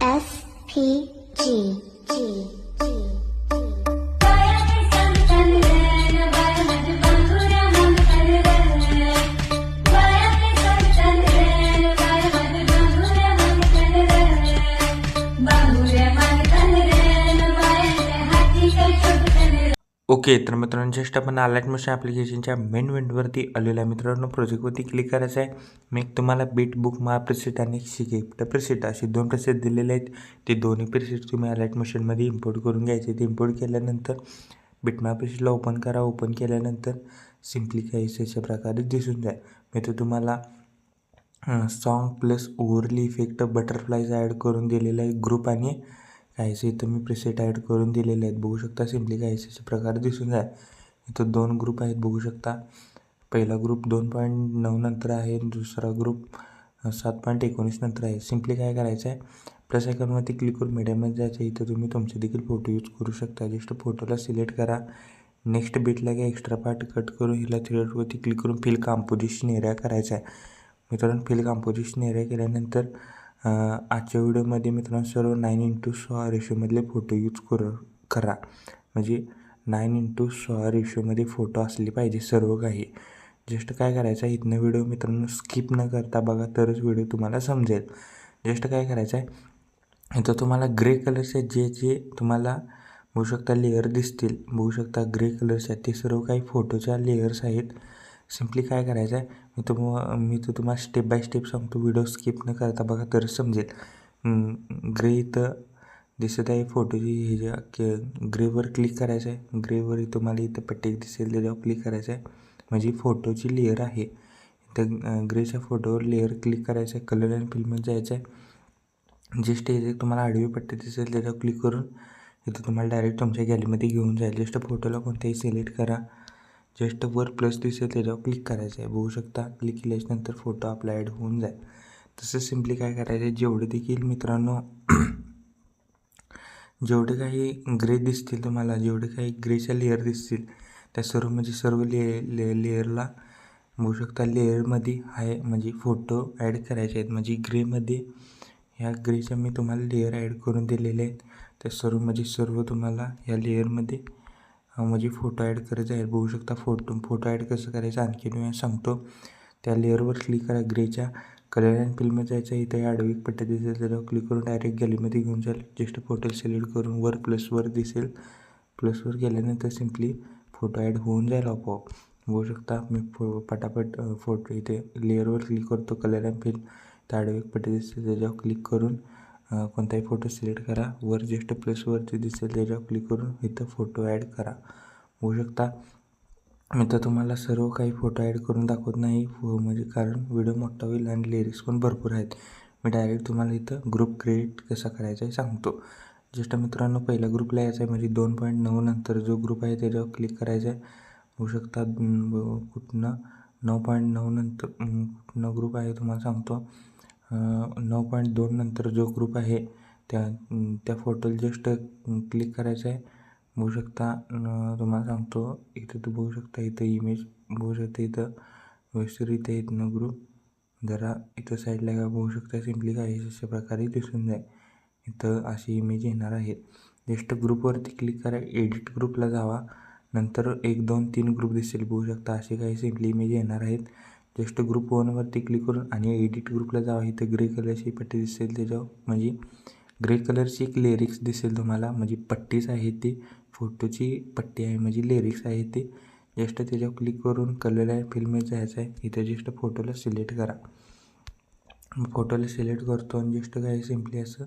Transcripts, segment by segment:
S P G G. Okay तर मित्रांनो just आपण अलर्ट मोशन ॲप्लिकेशनच्या मेन विंडोवरती आलेल्या आहे. मित्रांनो प्रोजेक्टवरती क्लिक करायचं आहे मी तुम्हाला बीट बुक मा आणि शिकेप्ट प्रिसेट असे दोन प्रसिद्ध दिलेले आहेत. ते दोन्ही प्रिसेट तुम्ही अलर्ट मोशनमध्ये इम्पोर्ट करून घ्यायचे. ते इम्पोर्ट केल्यानंतर बिटमा प्रिसेटला ओपन करा. ओपन केल्यानंतर सिम्पली काही अशा प्रकारे दिसून जाईल. मी तर तुम्हाला song plus overlay effect butterflies add करून दिलेला आहे. ग्रुप आणि आय सी इथं मी प्रिसेट ॲड करून दिलेले आहेत. बघू शकता सिम्पली आय सीचे प्रकार दिसून जाईल इथं दोन ग्रुप आहेत बघू शकता. पहिला ग्रुप दोन पॉईंट नऊ नंतर आहे दुसरा ग्रुप सात पॉईंट एकोणीस नंतर आहे. सिम्पली काय करायचं आहे प्लस आयकॉनवरती क्लिक करून मीडियममध्ये जायचं इथं तुम्ही तुमचे देखील फोटो यूज करू शकता. जस्ट फोटोला सिलेक्ट करा. नेक्स्ट बीटला काय एक्स्ट्रा पार्ट कट करून हिला थ्रेडवरती क्लिक करून फिल कॉम्पोजिशन एरिया करायचा आहे मित्रांनो फिल कॉम्पोजिशन एरिया केल्यानंतर आजच्या व्हिडिओमध्ये मित्रांनो सर्व नाईन इंटू सहा रेशोमधले फोटो यूज कर करा. म्हणजे नाईन इंटू सहा रेशोमध्ये फोटो असले पाहिजे सर्व काही. जस्ट काय करायचं आहे इथनं व्हिडिओ मित्रांनो स्किप न करता बघा तरच व्हिडिओ तुम्हाला समजेल. जस्ट काय करायचं आहे इथं तुम्हाला ग्रे कलरचे जे जे तुम्हाला बघू शकता लेअर दिसतील. बघू शकता ग्रे कलरच्या ते सर्व काही फोटोच्या लेयर्स आहेत. सिम्पली काय करायचं आहे. मी तुम मी तर तुम्हाला स्टेप बाय स्टेप सांगतो. व्हिडिओ स्किप न करता बघा तर समजेल. ग्रे इथं दिसत आहे फोटोची हे जे के ग्रेवर क्लिक करायचं आहे ग्रेवर तुम्हाला इथं पट्टी दिसेल. त्याच्यावर क्लिक करायचं आहे म्हणजे फोटोची लेअर आहे. इथं ग्रेच्या फोटोवर लेअर क्लिक करायचं आहे कलर अँड फिल्ममध्ये जायचं आहे जे स्टेज तुम्हाला आडवी पट्टी दिसेल. त्याच्यावर क्लिक करून इथं तुम्हाला डायरेक्ट तुमच्या गॅलरीमध्ये घेऊन जाईल. जस्ट फोटोला कोणत्याही सिलेक्ट करा. जस्ट वर प्लस दिसेल त्याच्यावर क्लिक करायचं आहे बघू शकता क्लिक केल्याच्यानंतर फोटो आपला ॲड होऊन जाईल. तसं सिम्पली काय करायचं आहे जेवढे देखील मित्रांनो जेवढे काही ग्रे दिसतील तुम्हाला जेवढे काही ग्रेच्या लेअर दिसतील त्या सर्व म्हणजे सर्व ले ले लेअरला बघू शकता लेअरमध्ये आहे म्हणजे फोटो ॲड करायचे आहेत. म्हणजे ग्रेमध्ये ह्या ग्रेच्या मी तुम्हाला लेअर ॲड करून दिलेले आहेत. त्या सर्व म्हणजे सर्व तुम्हाला ह्या लेअरमध्ये म्हणजे फोटो ॲड करायचा आहे बघू शकता फोटो फोटो ॲड कसं करायचं आणखी मी सांगतो. त्या लेअरवर क्लिक करा. ग्रेच्या कलर अँड फिल्म जायचं आहे. इथे आडवी पट्ट्या दिसेल. त्याच्यावर क्लिक करून डायरेक्ट गॅलीमध्ये घेऊन जाईल. जस्ट फोटो सिलेक्ट करून वर प्लसवर दिसेल. प्लसवर गेल्यानंतर सिम्पली फोटो ॲड होऊन जाईल आपोआप. बघू शकता मी फो पटापट फोटो इथे लेअरवर क्लिक करतो. कलर अँड फिल्म त्या आडवी पट्टी दिसेल त्याच्यावर क्लिक करून कोणताही फोटो सिलेक्ट करा. वर ज्येष्ठ प्लसवरती दिसेल त्याच्यावर क्लिक करून इथं फोटो ॲड करा. होऊ शकता. मी तर तुम्हाला सर्व काही फोटो ॲड करून दाखवत नाही. फो म्हणजे कारण व्हिडिओ मोठा होईल आणि लिरिक्स पण भरपूर आहेत. मी डायरेक्ट तुम्हाला इथं ग्रुप क्रिएट कसा करायचा आहे सांगतो. ज्येष्ठ मित्रांनो पहिल्या ग्रुपला यायचा आहे म्हणजे दोन पॉईंट नऊ नंतर जो ग्रुप आहे त्याच्यावर क्लिक करायचा आहे होऊ शकता. कुठनं नऊ पॉईंट नऊ नंतर कुठनं ग्रुप आहे तुम्हाला सांगतो. नऊ पॉईंट दोन नंतर जो ग्रुप आहे त्या त्या फोटोला जस्ट क्लिक करायचं आहे. बघू शकता तुम्हाला सांगतो इथं तू बघू शकता इथं इमेज बघू शकता इथं व्यवस्थितरित्या इथनं ग्रुप जरा इथं साईडला काय बघू शकता सिम्पली काही अशा प्रकारे दिसून जाईल. इथं अशी इमेज येणार आहेत जस्ट ग्रुपवरती क्लिक करा एडिट ग्रुपला जावा. नंतर एक दोन तीन ग्रुप दिसेल बघू शकता असे काही सिम्पली इमेज येणार आहेत. जस्ट ग्रुप वनवरती क्लिक करून आणि एडिट ग्रुपला जावा. इथं ग्रे कलरची पट्टी दिसेल त्याच्यावर म्हणजे ग्रे कलरची एक लिरिक्स दिसेल तुम्हाला. म्हणजे पट्टीच आहे ती. फोटोची पट्टी आहे. म्हणजे लिरिक्स आहे ते. जस्ट त्याच्यावर क्लिक करून कलर आहे फिल्म जायचं आहे. इथं जस्ट फोटोला सिलेक्ट करा. फोटोला सिलेक्ट करतो आणि जस्ट काय सिम्पली असं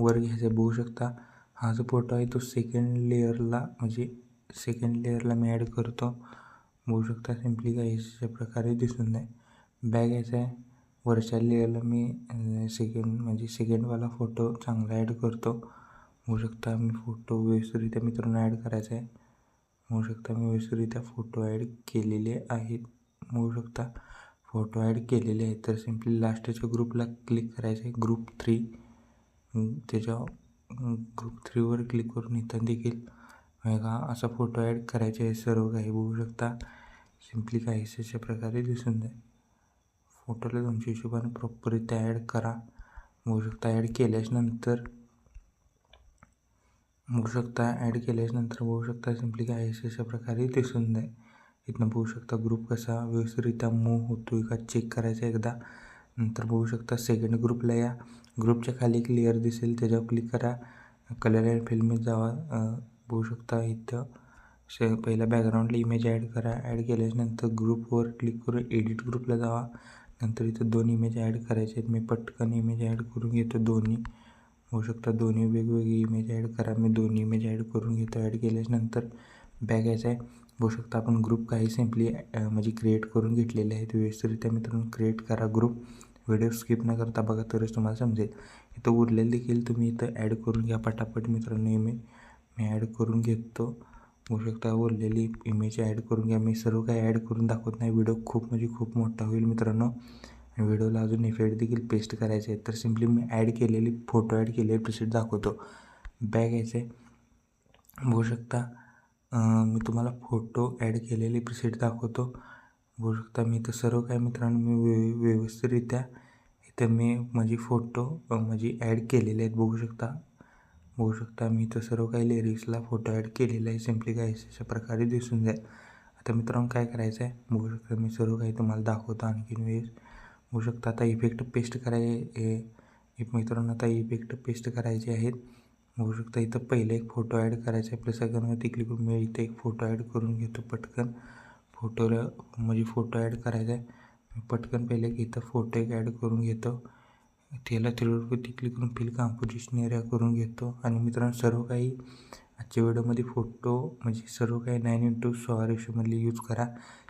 वर घ्यायचं बघू शकता. हा जो फोटो आहे तो सेकंड लेअरला म्हणजे सेकंड लेअरला मी ॲड करतो. बघू शकता सिम्पली काही अशा प्रकारे दिसून नाही बॅग यायचा आहे वरच्या लेअरला मी सेकंड म्हणजे सेकंडवाला फोटो चांगला ॲड करतो. बघू शकता मी फोटो व्यवस्थितरित्या मित्रांनो ॲड करायचा आहे. बघू शकता मी व्यवस्थितरित्या फोटो ॲड केलेले आहेत. बघू शकता फोटो ॲड केलेले आहेत. तर सिम्पली लास्टच्या ग्रुपला क्लिक करायचं आहे. ग्रुप थ्री त्याच्या ग्रुप थ्रीवर क्लिक करून इथं देखील बघा असा फोटो ॲड करायचे आहे सर्व काही बघू शकता. सिम्पली काही अशा प्रकारे दिसून जाईल. फोटोला तुमच्या हिशोबाने प्रॉपररित्या ॲड करा. बघू शकता ॲड केल्याच्यानंतर बघू शकता ॲड केल्याच्यानंतर बघू शकता सिम्पली काय अशा प्रकारे दिसून जाईल. इथनं बघू शकता ग्रुप कसा व्यवस्थितरित्या मूव होतो का चेक करायचा एकदा. नंतर बघू शकता सेकंड ग्रुपला या. ग्रुपच्या खाली एक लेअर दिसेल त्याच्यावर क्लिक करा. कलर अँड फिल्मीत जावा. बघू शकता इथं. श पहिला बॅकग्राऊंडला इमेज ॲड करा. ॲड केल्यानंतर ग्रुपवर क्लिक करून एडिट ग्रुपला जावा. नंतर इथं दोन इमेज ॲड करायचे आहेत. मी पटकन इमेज ॲड करून घेतो दोन्ही. होऊ शकता दोन्ही वेगवेगळी इमेज ॲड करा. मी दोन्ही इमेज ॲड करून घेतो. ॲड केल्यानंतर बॅग यायचा आहे. बघू शकता आपण ग्रुप काही सिम्पली म्हणजे क्रिएट करून घेतलेले आहेत. व्यवस्थितरित्या मित्रांनो क्रिएट करा ग्रुप व्हिडिओ स्किप न करता बघा तरच तुम्हाला समजेल. इथं उरलेलं देखील तुम्ही इथं ॲड करून घ्या पटापट मित्रांनो इमेज मी ॲड करून घेतो. बघू शकता उरलेली इमेज ॲड करून घ्या. मी सर्व काही ॲड करून दाखवत नाही. व्हिडिओ खूप म्हणजे खूप मोठा होईल मित्रांनो. आणि व्हिडिओला अजून इफेक्ट देखील पेस्ट करायचे आहे तर सिम्पली मी ॲड केलेली फोटो ॲड केलेली प्रिसेट दाखवतो. बॅग यायचे बघू शकता मी तुम्हाला फोटो ॲड केलेली प्रिसेट दाखवतो. बघू शकता मी इथं सर्व काय मित्रांनो मी व्यव व्यवस्थितरित्या इथं मी माझी फोटो माझी ॲड केलेले आहेत. बघू शकता. बघू शकता मी इथं सर्व काही लिरिक्सला फोटो ॲड केलेला आहे. सिम्पली काय अशा प्रकारे दिसून जाईल. आता मित्रांनो काय करायचं आहे? बघू शकता मी सर्व काही तुम्हाला दाखवतो आणखीन वेळेस. बघू शकता आता इफेक्ट पेस्ट करायचे एक मित्रांनो आता इफेक्ट पेस्ट करायचे आहेत. बघू शकता इथं पहिले एक फोटो ॲड करायचा आहे. आपल्या सगळ्यांवरती क्लिक करून मी इथं एक फोटो ॲड करून घेतो पटकन. फोटोला म्हणजे फोटो ॲड करायचा आहे. पटकन पहिले इथं फोटो एक ॲड करून घेतो. त्याला थ्रीवरती क्लिक करून फिल कॉम्पोजिशन एरिया करून घेतो. आणि मित्रांनो सर्व काही आजच्या व्हिडिओमध्ये फोटो म्हणजे सर्व काही नाईन इंटू सोळा रेशोमधली यूज करा.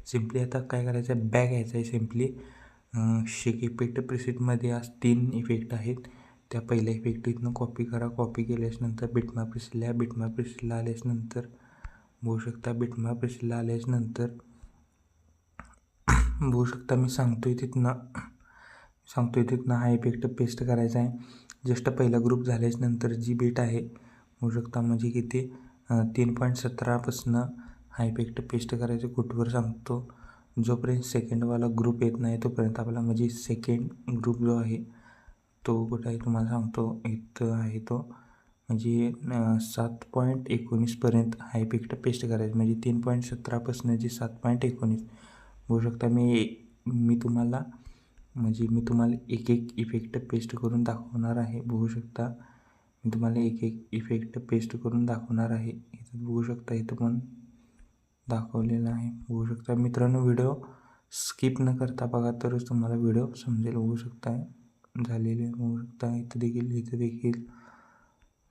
सिम्पली आता काय करायचं आहे? बॅग घ्यायचा आहे सिम्पली. शेक इफेक्ट प्रिसेटमध्ये आज तीन इफेक्ट आहेत. त्या पहिल्या इफेक्ट इथनं कॉपी करा. कॉपी केल्याच्यानंतर बिटमा प्रिसला बिटमा प्रिसला आल्याच्यानंतर बघू शकता बिटमा प्रिसला आल्याच्यानंतर बघू शकता मी सांगतोय तिथनं. सांगतो आहे तिथनं हा इफेक्ट पेस्ट करायचा आहे. जस्ट पहिला ग्रुप झाल्याच्यानंतर नंतर जी बीट आहे होऊ शकता म्हणजे किती तीन पॉईंट सतरापासनं हा इफेक्ट पेस्ट करायचं कुठवर सांगतो. जोपर्यंत सेकंडवाला ग्रुप येत नाही तोपर्यंत आपला म्हणजे सेकंड ग्रुप जो आहे तो कुठं आहे तुम्हाला सांगतो. इथं आहे तो म्हणजे सात पॉईंट एकोणीसपर्यंत हा इफेक्ट पेस्ट करायचं. म्हणजे तीन पॉईंट सतरापासून जे सात पॉईंट एकोणीस होऊ शकता मी मी तुम्हाला म्हणजे मी तुम्हाला एक एक इफ़ेक्ट पेस्ट करून दाखवणार आहे. बघू शकता. मी तुम्हाला एक एक इफ़ेक्ट पेस्ट करून दाखवणार आहे. इथं बघू शकता, इथं पण दाखवलेलं आहे. बघू शकता मित्रांनो व्हिडिओ स्किप न करता बघा तरच तुम्हाला व्हिडिओ समजेल. बघू शकता, झालेले बघू शकता, इथं देखील इथं देखील.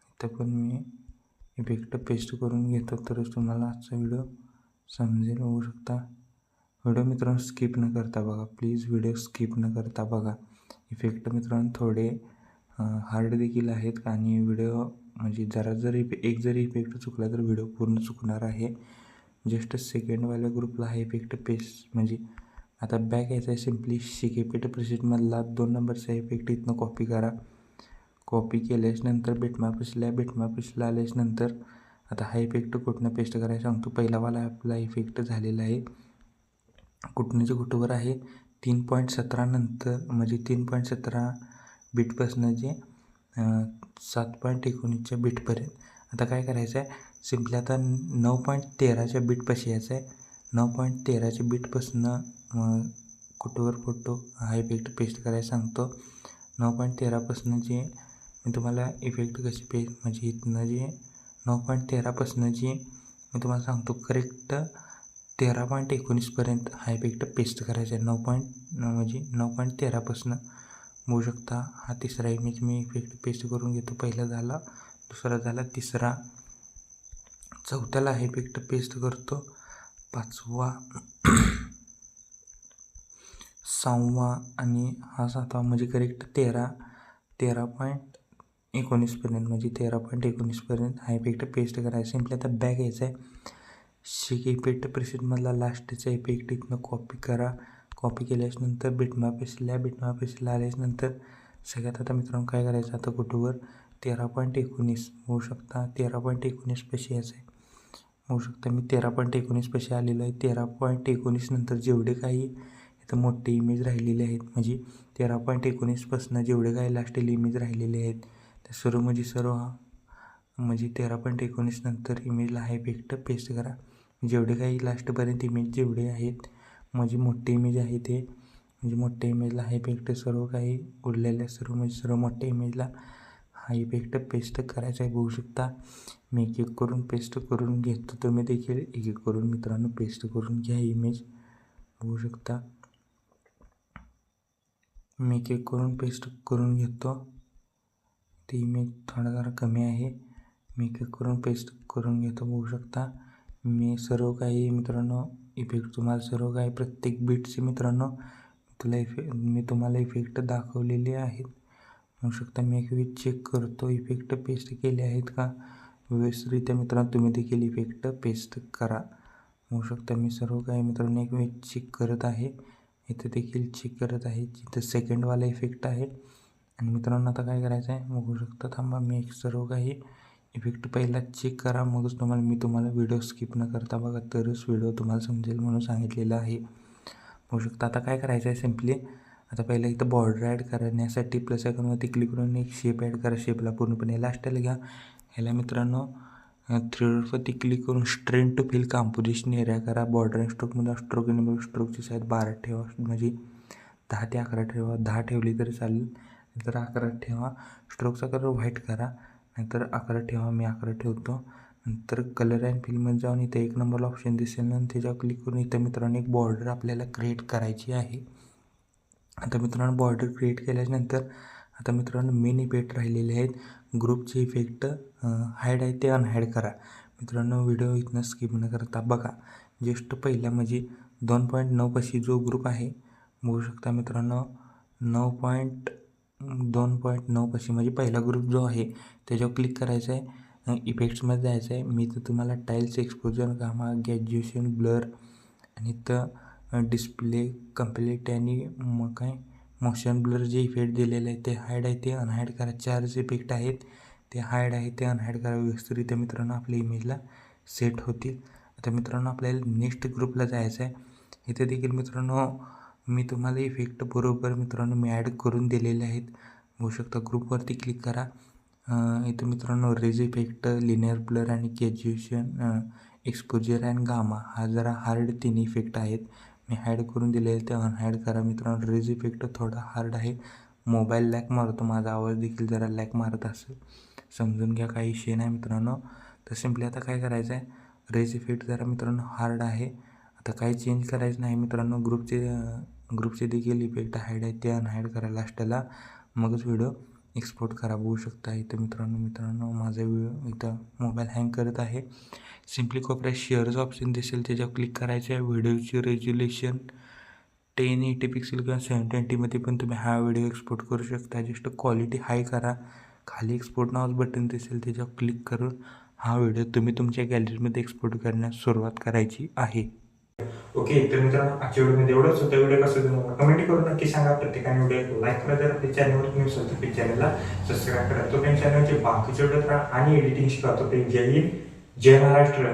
इथं पण मी इफ़ेक्ट पेस्ट करून घेतो तरच तुम्हाला आजचा व्हिडिओ समजेल. बघू शकता. व्हिडिओ मित्रांनो स्किप न करता बघा. प्लीज व्हिडिओ स्किप न करता बघा. इफेक्ट मित्रांनो थोडे हार्ड देखील आहेत आणि व्हिडिओ म्हणजे जरा जर इफे एक जरी इफेक्ट चुकला तर व्हिडिओ पूर्ण चुकणार आहे. जस्ट सेकंडवाल्या ग्रुपला हा इफेक्ट पेस्ट म्हणजे आता बॅक यायचा आहे सिम्पली शिकेपेट प्रेसिडमधला दोन नंबरचा इफेक्ट इथनं कॉपी करा. कॉपी केल्याच्यानंतर बेटमा पिसल्या बेटमा पिसला आल्याच्यानंतर आता हा इफेक्ट कुठनं पेस्ट करायला सांगतो. पहिलावाला आपला इफेक्ट झालेला आहे. कुठण्याच्या कुठवर आहे? तीन पॉईंट सतरानंतर म्हणजे तीन पॉईंट सतरा बीटपासनं जे सात पॉईंट एकोणीसच्या बीटपर्यंत. आता काय करायचं आहे सिम्पली आता नऊ पॉईंट तेराच्या बीटपाशी यायचं आहे नऊ पॉईंट तेराच्या बीटपासनं कुठवर फोटो हा इफेक्ट पेस्ट करायला सांगतो. नऊ पॉईंट तेरापासनं जे मी तुम्हाला इफेक्ट कसे पे म्हणजे इथनं जे नऊ पॉईंट तेरापासनं जे मी तुम्हाला सांगतो. करेक्ट तेरा पॉईंट एकोणीसपर्यंत हा इफेक्ट पेस्ट करायचा आहे नऊ पॉईंट म्हणजे नऊ पॉईंट तेरापासनं मोजू शकता. हा तिसरा इमेज मी इफेक्ट पेस्ट करून घेतो. पहिला झाला दुसरा झाला तिसरा. चौथ्याला हा इफेक्ट पेस्ट करतो. पाचवा सहावा आणि हा सातवा म्हणजे करेक्ट तेरा. तेरा पॉईंट एकोणीसपर्यंत म्हणजे तेरा पॉईंट एकोणीसपर्यंत हा इफेक्ट पेस्ट करायचा सिम्पली आता बॅग यायचा आहे शिके पेट प्रिसेटमधला लास्टचा इफेक्ट इथनं कॉपी करा. कॉपी केल्याच्यानंतर नंतर बिटमा पेसल्या बिटमा पेसला नंतर सगळ्यात आता मित्रांनो काय करायचं? आता कुठवर? तेरा पॉईंट एकोणीस. होऊ शकता. तेरा पॉईंट एकोणीस पैसे यायचं आहे होऊ शकता. मी तेरा पॉईंट एकोणीस पैसे आलेलो आहे. तेरा पॉईंट एकोणीस नंतर जेवढे काही इथं मोठे इमेज राहिलेले आहेत म्हणजे तेरा पॉईंट एकोणीसपासून जेवढे काही लास्टेल इमेज राहिलेले आहेत त्या सर्व म्हणजे सर्व म्हणजे तेरा पॉईंट एकोणीस नंतर इमेजला हा इफेक्ट पेस्ट करा. जेवढे काही लास्टपर्यंत इमेज जेवढे आहेत माझी मोठी इमेज आहे ते. म्हणजे मोठ्या इमेजला हा इफेक्ट सर्व काही उरलेल्या सर्व म्हणजे सर्व मोठ्या इमेजला हा इफेक्ट पेस्ट करायचा आहे बघू शकता. मी एक एक करून पेस्ट करून घेतो. तुम्ही देखील एक एक करून मित्रांनो पेस्ट करून घ्या इमेज बघू शकता. मी एक एक करून पेस्ट करून घेतो. ती इमेज थोडा जरा कमी आहे. मी एक एक करून पेस्ट करून घेतो बघू शकता. मी सर्व काही मित्रांनो इफेक्ट तुम्हाला सर्व काही प्रत्येक बीटचे मित्रांनो तुला इफे मी तुम्हाला इफेक्ट दाखवलेले आहेत. म्हणू शकता मी एक वेळ चेक करतो इफेक्ट पेस्ट केले आहेत का? व्यवस्थितरित्या मित्रांनो तुम्ही देखील इफेक्ट पेस्ट करा. म्हणू शकता मी सर्व काही मित्रांनो एक वेळ चेक करत आहे. इथे देखील चेक करत आहे. जिथं सेकंडवाला इफेक्ट आहे. आणि मित्रांनो आता काय करायचं आहे बघू शकता थांबा मी एक सर्व काही इफेक्ट पहिला चेक करा मगच तुम्हाला मी तुम्हाला व्हिडिओ स्किप न करता बघा तरच व्हिडिओ तुम्हाला समजेल म्हणून सांगितलेलं आहे. बघू शकता आता काय करायचं आहे सिम्पली आता पहिलं इथं बॉर्डर ॲड करण्यासाठी प्लस आयकॉनवरती क्लिक करून एक शेप ॲड करा शेपला पूर्णपणे लास्टला घ्या. ह्याला मित्रांनो थ्री डॉटवरती क्लिक करून strain to fill composition area करा. बॉर्डर अँड स्ट्रोकमध्ये स्ट्रोक आणि स्ट्रोकची साईज बारा ठेवा म्हणजे दहा ते अकरा ठेवा. दहा ठेवली तरी चालेल तर अकरा ठेवा स्ट्रोकचा कलर व्हाईट करा. नाहीतर अकरा ठेवा मी अकरा ठेवतो. नंतर कलर अँड फिल्ममध्ये जाऊन इथं एक नंबरला ऑप्शन दिसेल आणि त्याच्यावर क्लिक करून इथं मित्रांनो एक बॉर्डर आपल्याला क्रिएट करायची आहे. आता मित्रांनो बॉर्डर क्रिएट केल्यानंतर आता मित्रांनो मेन इफेक्ट राहिलेले आहेत. ग्रुपचे इफेक्ट हाईड आहे ते अनहाईड करा. मित्रांनो व्हिडिओ इथनं स्किप न करता बघा. जस्ट पहिल्या म्हणजे दोन पॉईंट नऊपाशी जो ग्रुप आहे बघू शकता मित्रांनो. नऊ पॉईंट दोन पॉईंट नऊपाशी म्हणजे पहिला ग्रुप जो आहे त्याच्यावर क्लिक करायचं आहे इफेक्ट्समध्ये जायचं आहे मी तर तुम्हाला tiles exposure gamma graduation blur आणि तर डिस्प्ले कंप्लीट आणि मग काय मोशन ब्लर जे इफेक्ट दिलेले आहे ते हायड आहे ते अनहायड करा. चारच इफेक्ट आहेत ते हायड आहे ते अनहायड करा. व्यवस्थितरित्या मित्रांनो आपल्या इमेजला सेट होतील. आता मित्रांनो आपल्याला नेक्स्ट ग्रुपला जायचं आहे इथे देखील मित्रांनो मी तुम्हाला इफेक्ट बरोबर मित्रांनो मी ॲड करून दिलेले आहेत. होऊ शकता ग्रुपवरती क्लिक करा. इथं मित्रांनो रेज इफेक्ट लिनियर ब्लर आणि कॅज्युएशन एक्सपोजर अँड गामा हा जरा हार्ड तीन इफेक्ट आहेत. मी हॅड करून दिले आहे ते अनहॅड करा मित्रांनो. रेज इफेक्ट थोडा हार्ड आहे. मोबाईल लॅक मारतो. माझा आवाज देखील जरा लॅक मारत असेल. समजून घ्या काही विषय नाही मित्रांनो. तर सिम्पली आता काय करायचं आहे रेज इफेक्ट जरा मित्रांनो हार्ड आहे. आता काही चेंज करायचं नाही मित्रांनो. ग्रुपचे ग्रुपचे देखील इफेक्ट हाईड आहे ते अनहाईड करा लास्टला मगच व्हिडिओ एक्सपोर्ट खराब होऊ शकता इथं मित्रांनो मित्रांनो माझा व्हिडिओ इथं मोबाईल हँग करत आहे. सिम्पली कोपऱ्यात शेअरचं ऑप्शन दिसेल. त्याच्यावर क्लिक करायचं आहे. व्हिडिओची रेज्युलेशन टेन एटी पिक्सेल किंवा सेवन ट्वेंटीमध्ये पण तुम्ही हा व्हिडिओ एक्सपोर्ट करू शकता. जस्ट क्वालिटी हाय करा. खाली एक्सपोर्ट नावच बटन दिसेल. त्याच्यावर क्लिक करून हा व्हिडिओ तुम्ही तुमच्या गॅलरीमध्ये एक्सपोर्ट करण्यास सुरुवात करायची आहे. ओके तर मित्रांनो आजच्या व्हिडिओमध्ये एवढंच होतं. व्हिडिओ कसं तुम्हाला कमेंट करून नक्की सांगा. प्रत्येकाने व्हिडिओ लाईक करा जर आपल्या चॅनलवर तुम्ही असेल तर चॅनलला सबस्क्राईब करा. तो चॅनलचे बाकीचे व्हिडिओ करा आणि एडिटिंग शिका तो जय हिंद जय महाराष्ट्र.